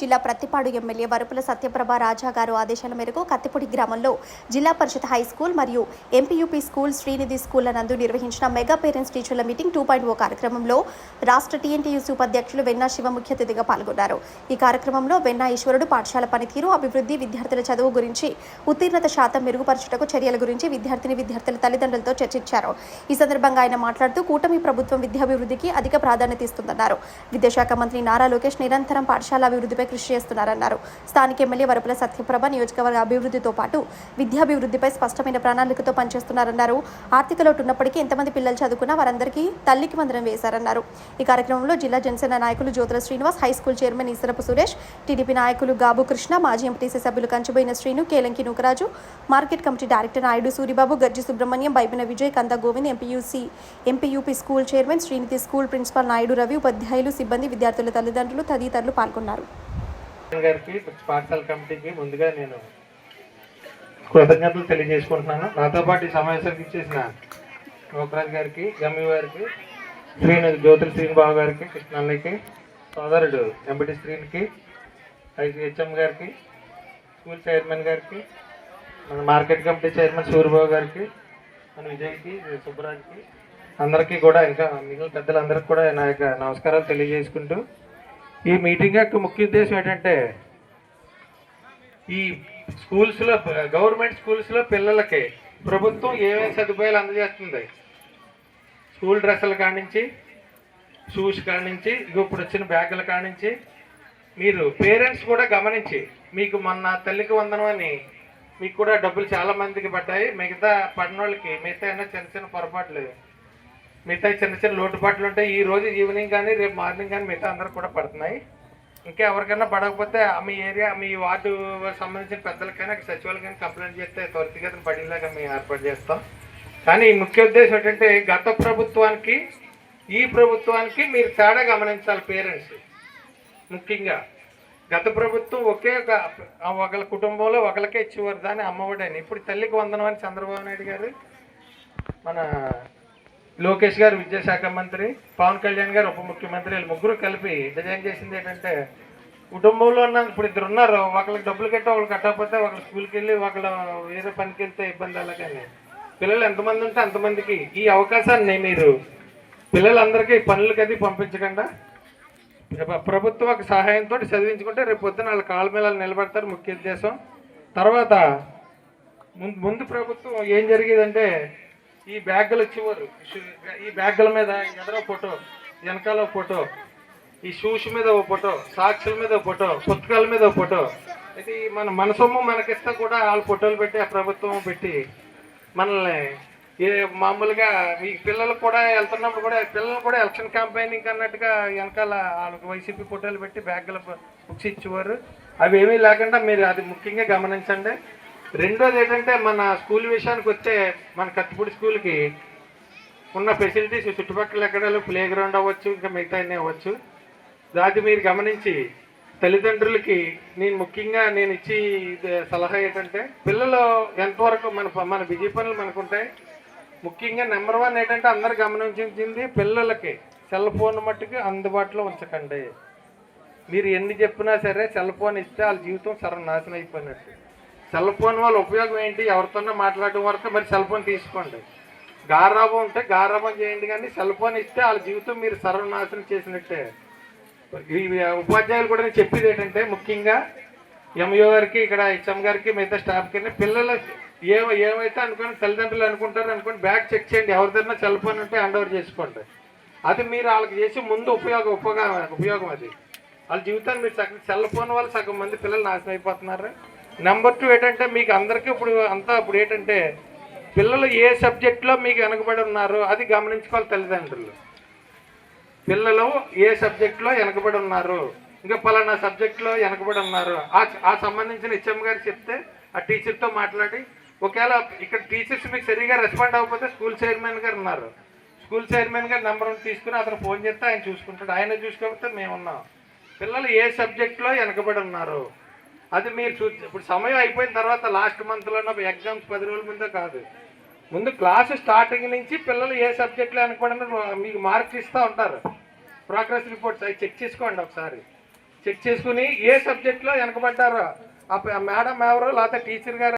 జిల్లా ప్రతిపాడు ఎమ్మెల్యే వరుపుల సత్యప్రభ రాజా గారు ఆదేశాల మేరకు కత్తిపూడి గ్రామంలో జిల్లా పరిషత్ హై స్కూల్ మరియు ఎంపీయూపీ స్కూల్ శ్రీనిధి స్కూల్ నందు నిర్వహించిన మెగా పేరెంట్స్ టీచర్ల మీటింగ్ టూ పాయింట్ ఓ కార్యక్రమంలో రాష్ట్ర టీఎన్టీయూసీ ఉపాధ్యక్షులు వెన్నా శివ ముఖ్య అతిథిగా పాల్గొన్నారు. ఈ కార్యక్రమంలో వెన్నా ఈశ్వరుడు పాఠశాల పనితీరు అభివృద్ధి విద్యార్థుల చదువు గురించి ఉత్తీర్ణత శాతం మెరుగుపరచుటకు చర్యల గురించి విద్యార్థిని విద్యార్థుల తల్లిదండ్రులతో చర్చించారు. ఈ సందర్భంగా ఆయన మాట్లాడుతూ కూటమి ప్రభుత్వం విద్యాభివృద్ధికి అధిక ప్రాధాన్యత ఇస్తుందన్నారు. విద్యాశాఖ మంత్రి నారా లోకేష్ నిరంతరం పాఠశాల అభివృద్ధిపై కృషి చేస్తున్నారన్నారు. స్థానిక ఎమ్మెల్యే వరపుల సత్యప్రభ నియోజకవర్గ అభివృద్ధితో పాటు విద్యాభివృద్ధిపై స్పష్టమైన ప్రణాళికతో పనిచేస్తున్నారన్నారు. ఆర్థిక లోటు ఉన్నప్పటికీ ఎంతమంది పిల్లలు చదువుకున్నా వారందరికీ తల్లికి మందిరం వేశారన్నారు. ఈ కార్యక్రమంలో జిల్లా జనసేన నాయకులు Jyothula Srinivas high school chairman Eesarapu Suresh TDP నాయకులు గాబు కృష్ణ మాజీ ఎంపీటీసీ సభ్యులు Kanchiboina Srinu Kelanki Nookaraju market committee director Naidu Suribabu Garji Subrahmanyam Baibina Vijay Kanda Govind MPUC MPUP school chairman Srinidhi school principal Naidu Ravi ఉపాధ్యాయులు సిబ్బంది విద్యార్థుల తల్లిదండ్రులు తదితరులు పాల్గొన్నారు. గారికి పాఠశాల కమిటీకి ముందుగా నేను కృతజ్ఞతలు తెలియజేసుకుంటున్నాను. నాతో పాటు ఈ సమావేశానికి ఇచ్చేసిన నోకరాజ్ గారికి గమ్మి గారికి శ్రీను జ్యోతుల శ్రీనిబాబు గారికి కృష్ణకి సోదరుడు ఎంబటి శ్రీనికి హెచ్ఎం గారికి స్కూల్ చైర్మన్ గారికి మన మార్కెట్ కమిటీ చైర్మన్ సూర్యబాబు గారికి మన విజయ్కి సుబ్బరాజ్కి అందరికీ కూడా ఇంకా మిగిలిన పెద్దలందరికీ కూడా నా యొక్క నమస్కారాలు తెలియజేసుకుంటూ ఈ మీటింగ్ యొక్క ముఖ్య ఉద్దేశం ఏంటంటే ఈ స్కూల్స్లో గవర్నమెంట్ స్కూల్స్లో పిల్లలకి ప్రభుత్వం ఏమేమి సదుపాయాలు అందజేస్తుంది? స్కూల్ డ్రెస్సుల కానించి షూస్ కానించి ఇగో ఇప్పుడు వచ్చిన బ్యాగుల కానించి మీరు పేరెంట్స్ కూడా గమనించి మీకు మొన్న తల్లికి వందనం అని మీకు కూడా డబ్బులు చాలా మందికి పడ్డాయి. మిగతా పడిన వాళ్ళకి మిగతా అయినా చిన్న చిన్న పొరపాట్లు మిగతా చిన్న చిన్న లోటుపాట్లు ఉంటాయి. ఈ రోజు ఈవినింగ్ కానీ రేపు మార్నింగ్ కానీ మిగతా అందరూ కూడా పడుతున్నాయి. ఇంకా ఎవరికైనా పడకపోతే ఆ మీ ఏరియా మీ వార్డు సంబంధించిన పెద్దలకైనా సచివాలయం కంప్లైంట్ చేస్తే త్వరితగతిన పడేలాగా మేము ఏర్పాటు చేస్తాం. కానీ ఈ ముఖ్య ఉద్దేశం ఏంటంటే గత ప్రభుత్వానికి ఈ ప్రభుత్వానికి మీరు తేడా గమనించాలి పేరెంట్స్. ముఖ్యంగా గత ప్రభుత్వం ఒకే ఒక ఒకళ్ళ కుటుంబంలో ఒకరికే ఇచ్చేవారు. దాన్ని అమ్మఒడి అని. ఇప్పుడు తల్లికి వందనం అని చంద్రబాబు నాయుడు గారు మన లోకేష్ గారు విద్యాశాఖ మంత్రి పవన్ కళ్యాణ్ గారు ఉప ముఖ్యమంత్రి వీళ్ళు ముగ్గురు కలిపి డిజైన్ చేసింది ఏంటంటే కుటుంబంలో ఉన్న ఇప్పుడు ఇద్దరు ఉన్నారు ఒకళ్ళకి డబ్బులు కట్టి ఒకళ్ళు కట్టకపోతే ఒకళ్ళు స్కూల్కి వెళ్ళి ఒకళ్ళు వేరే పనికి వెళ్తే ఇబ్బంది అలాగని పిల్లలు ఎంతమంది ఉంటే అంతమందికి ఈ అవకాశాన్ని మీరు పిల్లలందరికీ పనులకి అది పంపించకుండా ప్రభుత్వం ప్రభుత్వ ఒక సహాయంతో చదివించుకుంటే రేపు పొద్దున వాళ్ళ కాళ్ళ మీద వాళ్ళు నిలబడతారు ముఖ్య ఉద్దేశం. తర్వాత ముందు ముందు ప్రభుత్వం ఏం జరిగేదంటే ఈ బ్యాగులు ఇచ్చేవారు ఈ బ్యాగుల మీద ఎదరో ఫోటో వెనకాల ఫోటో ఈ షూస్ మీద ఒక ఫోటో సాక్షుల మీద ఒక ఫోటో పుస్తకాల మీద ఒక ఫోటో. ఇది మన మన సొమ్ము మనకిస్తే కూడా వాళ్ళ ఫోటోలు పెట్టి ఆ ప్రభుత్వం పెట్టి మనల్ని ఏ మామూలుగా ఈ పిల్లలు కూడా వెళ్తున్నప్పుడు కూడా పిల్లలు కూడా ఎలక్షన్ క్యాంపెయినింగ్ అన్నట్టుగా వెనకాల వాళ్ళకి వైసీపీ ఫోటోలు పెట్టి బ్యాగులు బుక్స్ ఇచ్చేవారు. అవి ఏమీ లేకుండా మీరు అది ముఖ్యంగా గమనించండి. రెండోది ఏంటంటే మన స్కూల్ విషయానికి వస్తే మన కత్తిపూడి స్కూల్కి ఉన్న ఫెసిలిటీస్ చుట్టుపక్కల ఎక్కడ ప్లే గ్రౌండ్ అవ్వచ్చు ఇంకా మిగతా అన్నీ అవ్వచ్చు. దాన్ని మీరు గమనించి తల్లిదండ్రులకి నేను ముఖ్యంగా నేను ఇచ్చి ఇది సలహా ఏంటంటే పిల్లలు ఎంతవరకు మన మన బిజీ పనులు మనకుంటాయి ముఖ్యంగా నెంబర్ వన్ ఏంటంటే అందరు గమనించింది పిల్లలకి సెల్ ఫోన్ మట్టుకు అందుబాటులో ఉంచకండి. మీరు ఎన్ని చెప్పినా సరే సెల్ ఫోన్ ఇస్తే వాళ్ళ జీవితం సర్వనాశనం అయిపోయినట్టు. సెల్ ఫోన్ వల్ల ఉపయోగం ఏంటి? ఎవరితోనో మాట్లాడడం వరకు మరి సెల్ ఫోన్ తీసుకోండి. గారాబం ఉంటే గారాబం చేయండి కానీ సెల్ ఫోన్ ఇస్తే వాళ్ళ జీవితం మీరు సర్వనాశనం చేసినట్టే. ఈ ఉపాధ్యాయులు కూడా నేను చెప్పేది ఏంటంటే ముఖ్యంగా ఎంఈఓ గారికి ఇక్కడ హెచ్ఎం గారికి మిగతా స్టాఫ్కి పిల్లలు ఏ ఏమైతే అనుకుని తల్లిదండ్రులు అనుకుంటారు అనుకోండి బ్యాగ్ చెక్ చేయండి. ఎవరిదైనా సెల్ ఫోన్ ఉంటే హ్యాండ్ ఓవర్ చేసుకోండి. అది మీరు వాళ్ళకి చేసి ముందు ఉపయోగం ఉపయోగం ఉపయోగం అది. వాళ్ళ జీవితాన్ని మీరు సగం సెల్ ఫోన్ వల్ల సగం మంది పిల్లలు నాశనం అయిపోతున్నారు. నెంబర్ టూ ఏంటంటే మీకు అందరికీ ఇప్పుడు అంతా ఇప్పుడు ఏంటంటే పిల్లలు ఏ సబ్జెక్ట్లో మీకు వెనకబడి ఉన్నారో అది గమనించుకోవాలి తల్లిదండ్రులు. పిల్లలు ఏ సబ్జెక్ట్లో వెనకబడి ఉన్నారు ఇంకా పలానా సబ్జెక్ట్లో వెనకబడి ఉన్నారు ఆ ఆ సంబంధించిన హెచ్ఎం గారు చెప్తే ఆ టీచర్తో మాట్లాడి ఒకవేళ ఇక్కడ టీచర్స్ మీకు సరిగా రెస్పాండ్ అవ్వకపోతే స్కూల్ చైర్మన్ గారు ఉన్నారు. స్కూల్ చైర్మన్ గారు నెంబర్ తీసుకుని అతను ఫోన్ చేస్తే ఆయన చూసుకుంటాడు. ఆయన చూసుకోకపోతే మేము ఉన్నాం పిల్లలు ఏ సబ్జెక్ట్లో వెనకబడి ఉన్నారు అది మీరు చూ ఇప్పుడు సమయం అయిపోయిన తర్వాత లాస్ట్ మంత్లోనో ఎగ్జామ్స్ పది రోజుల ముందే కాదు. ముందు క్లాసు స్టార్టింగ్ నుంచి పిల్లలు ఏ సబ్జెక్ట్లో వెనకబడినా మీకు మార్క్స్ ఇస్తూ ఉంటారు. ప్రోగ్రెస్ రిపోర్ట్స్ అవి చెక్ చేసుకోండి ఒకసారి. చెక్ చేసుకుని ఏ సబ్జెక్ట్లో వెనకబడ్డారో. ఆ మేడం ఎవరో లేకపోతే టీచర్ గారు